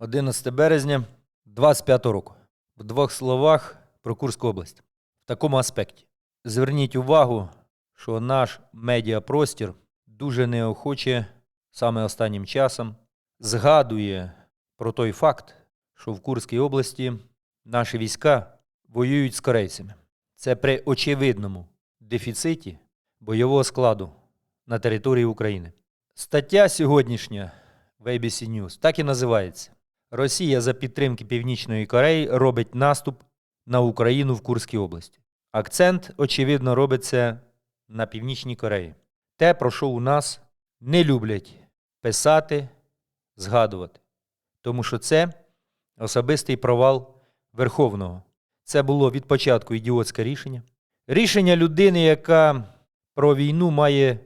11 березня 25 року. В двох словах про Курську область. В такому аспекті. Зверніть увагу, що наш медіапростір дуже неохоче саме останнім часом згадує про той факт, що в Курській області наші війська воюють з корейцями. Це при очевидному дефіциті бойового складу на території України. Стаття сьогоднішня в ABC News так і називається. Росія за підтримки Північної Кореї робить наступ на Україну в Курській області. Акцент, очевидно, робиться на Північній Кореї. Те, про що у нас не люблять писати, згадувати. Тому що це особистий провал Верховного. Це було від початку ідіотське рішення. Рішення людини, яка про війну має,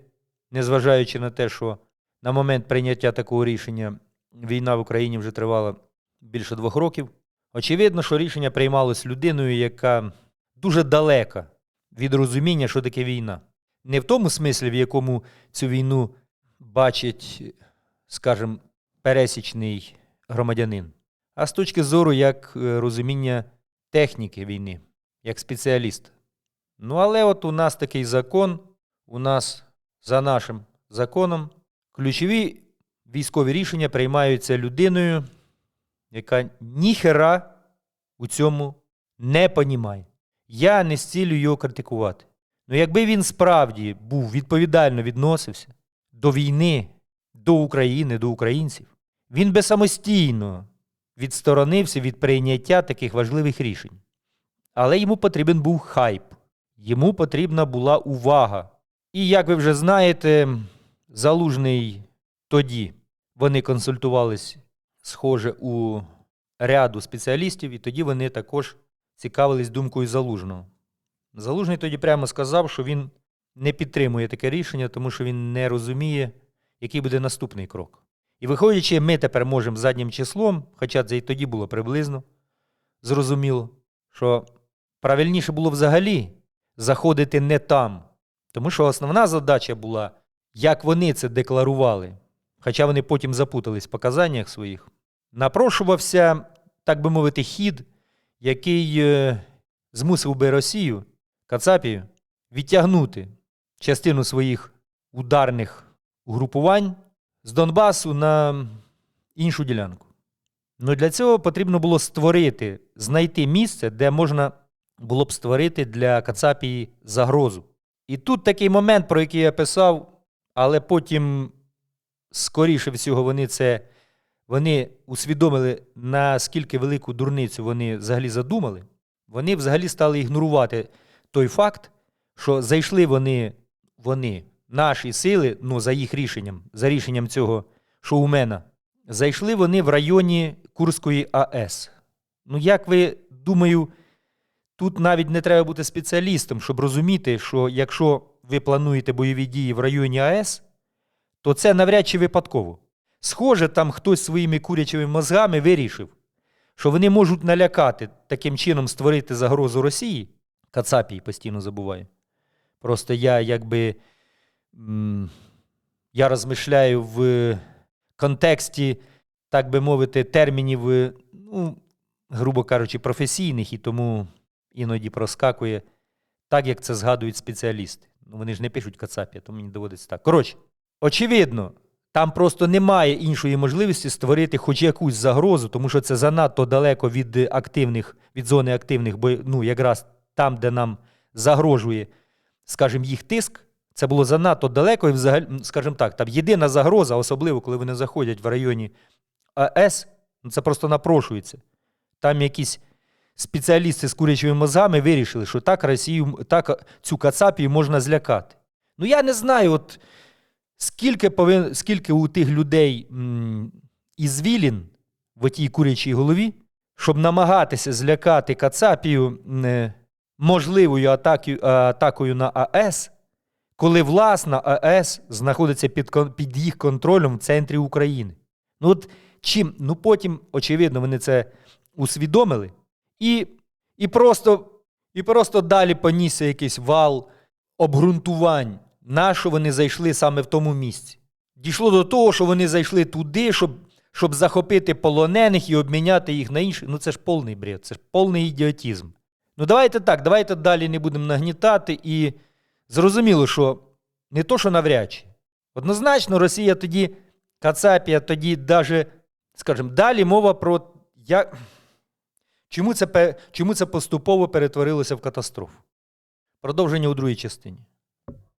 незважаючи на те, що на момент прийняття такого рішення війна в Україні вже тривала більше двох років. Очевидно, що рішення приймалось людиною, яка дуже далека від розуміння, що таке війна. Не в тому смислі, в якому цю війну бачить, скажімо, пересічний громадянин, а з точки зору як е, розуміння техніки війни, як спеціаліст. Ну, але от у нас такий закон, у нас за нашим законом ключові військові рішення приймаються людиною, яка ніхера у цьому не понімає. Я не зцілю його критикувати. Ну, якби він справді був відповідально відносився до війни, до України, до українців, він би самостійно відсторонився від прийняття таких важливих рішень. Але йому потрібен був хайп, йому потрібна була увага. І як ви вже знаєте, залужний тоді вони консультувались, схоже, у ряду спеціалістів, і тоді вони також цікавились думкою залужного. Залужний тоді прямо сказав, що він не підтримує таке рішення, тому що він не розуміє, який буде наступний крок. І виходячи, ми тепер можемо заднім числом, хоча це і тоді було приблизно зрозуміло, що правильніше було взагалі заходити не там. Тому що основна задача була, як вони це декларували, хоча вони потім запутались в показаннях своїх, напрошувався, так би мовити, хід, який е, змусив би Росію, Кацапію, відтягнути частину своїх ударних угрупувань з Донбасу на іншу ділянку. Ну для цього потрібно було створити, знайти місце, де можна було б створити для Кацапії загрозу. І тут такий момент, про який я писав, але потім, скоріше всього, вони це вони усвідомили, наскільки велику дурницю вони взагалі задумали. Вони взагалі стали ігнорувати той факт, що зайшли вони, вони, наші сили, ну, за їх рішенням, за рішенням цього шоумена, зайшли вони в районі Курської АЕС. Ну, як ви думаю, тут навіть не треба бути спеціалістом, щоб розуміти, що якщо ви плануєте бойові дії в районі АЕС, то це навряд чи випадково. Схоже, там хтось своїми курячими мозгами вирішив, що вони можуть налякати, таким чином створити загрозу Росії. Кацапій постійно забуваю. Просто я якби я розмишляю в контексті, так би мовити, термінів, е, ну, грубо кажучи, професійних, і тому іноді проскакує так, як це згадують спеціалісти. Ну, вони ж не пишуть Кацапія, то мені доводиться так. Коротше, очевидно, там просто немає іншої можливості створити хоч якусь загрозу, тому що це занадто далеко від активних, від зони активних, бо ну, якраз там, де нам загрожує, скажімо, їх тиск, це було занадто далеко, і взагалі, скажімо так, там єдина загроза, особливо коли вони заходять в районі АЕС, ну, це просто напрошується. Там якісь спеціалісти з курячими мозгами вирішили, що так Росію, так цю Кацапію можна злякати. Ну я не знаю, от скільки, повин, скільки у тих людей ізвілін в тій курячій голові, щоб намагатися злякати Кацапію м, можливою атакою, атакою на АЕС, коли власна АЕС знаходиться під, під їх контролем в центрі України. Ну от чим? Ну потім, очевидно, вони це усвідомили. І, і, просто, і просто далі понісся якийсь вал обґрунтувань, на що вони зайшли саме в тому місці. Дійшло до того, що вони зайшли туди, щоб, щоб захопити полонених і обміняти їх на інші. Ну це ж повний бред, це ж повний ідіотізм. Ну давайте так, давайте далі не будемо нагнітати. І зрозуміло, що не то, що навряд чи. Однозначно, Росія тоді, Кацапія тоді даже, скажімо, далі мова про як... чому, це, чому це поступово перетворилося в катастрофу. Продовження у другій частині.